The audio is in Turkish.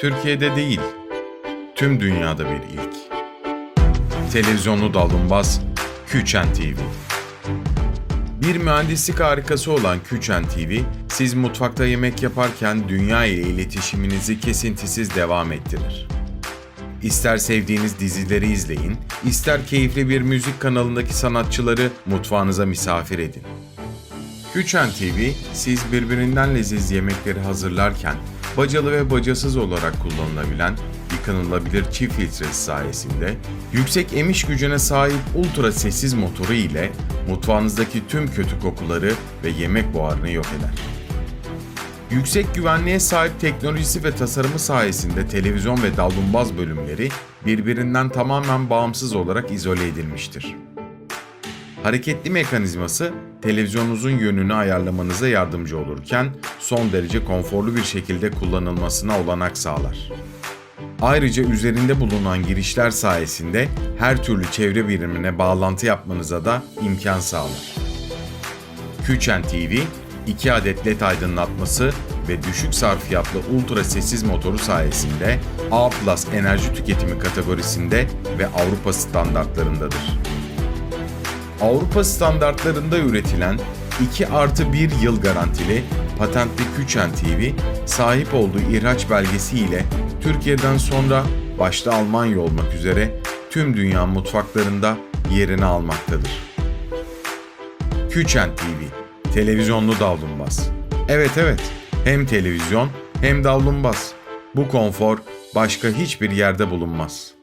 Türkiye'de değil, tüm dünyada bir ilk. Televizyonlu dallumbaz Küçen TV. Bir mühendislik harikası olan Küçen TV, siz mutfakta yemek yaparken dünya ile iletişiminizi kesintisiz devam ettirir. İster sevdiğiniz dizileri izleyin, ister keyifli bir müzik kanalındaki sanatçıları mutfağınıza misafir edin. Küçen TV, siz birbirinden leziz yemekleri hazırlarken bacalı ve bacasız olarak kullanılabilen yıkanılabilir çift filtresi sayesinde yüksek emiş gücüne sahip ultra sessiz motoru ile mutfağınızdaki tüm kötü kokuları ve yemek buharını yok eder. Yüksek güvenliğe sahip teknolojisi ve tasarımı sayesinde televizyon ve dallumbaz bölümleri birbirinden tamamen bağımsız olarak izole edilmiştir. Hareketli mekanizması televizyonunuzun yönünü ayarlamanıza yardımcı olurken son derece konforlu bir şekilde kullanılmasına olanak sağlar. Ayrıca üzerinde bulunan girişler sayesinde her türlü çevre birimine bağlantı yapmanıza da imkan sağlar. Küçen TV, 2 adet led aydınlatması ve düşük sarfiyatlı ultra sessiz motoru sayesinde A+ enerji tüketimi kategorisinde ve Avrupa standartlarındadır. Avrupa standartlarında üretilen 2 artı 1 yıl garantili patentli Küçen TV, sahip olduğu ihraç belgesi ile Türkiye'den sonra başta Almanya olmak üzere tüm dünya mutfaklarında yerini almaktadır. Küçen TV, televizyonlu davlumbaz. Evet evet, hem televizyon hem davlumbaz. Bu konfor başka hiçbir yerde bulunmaz.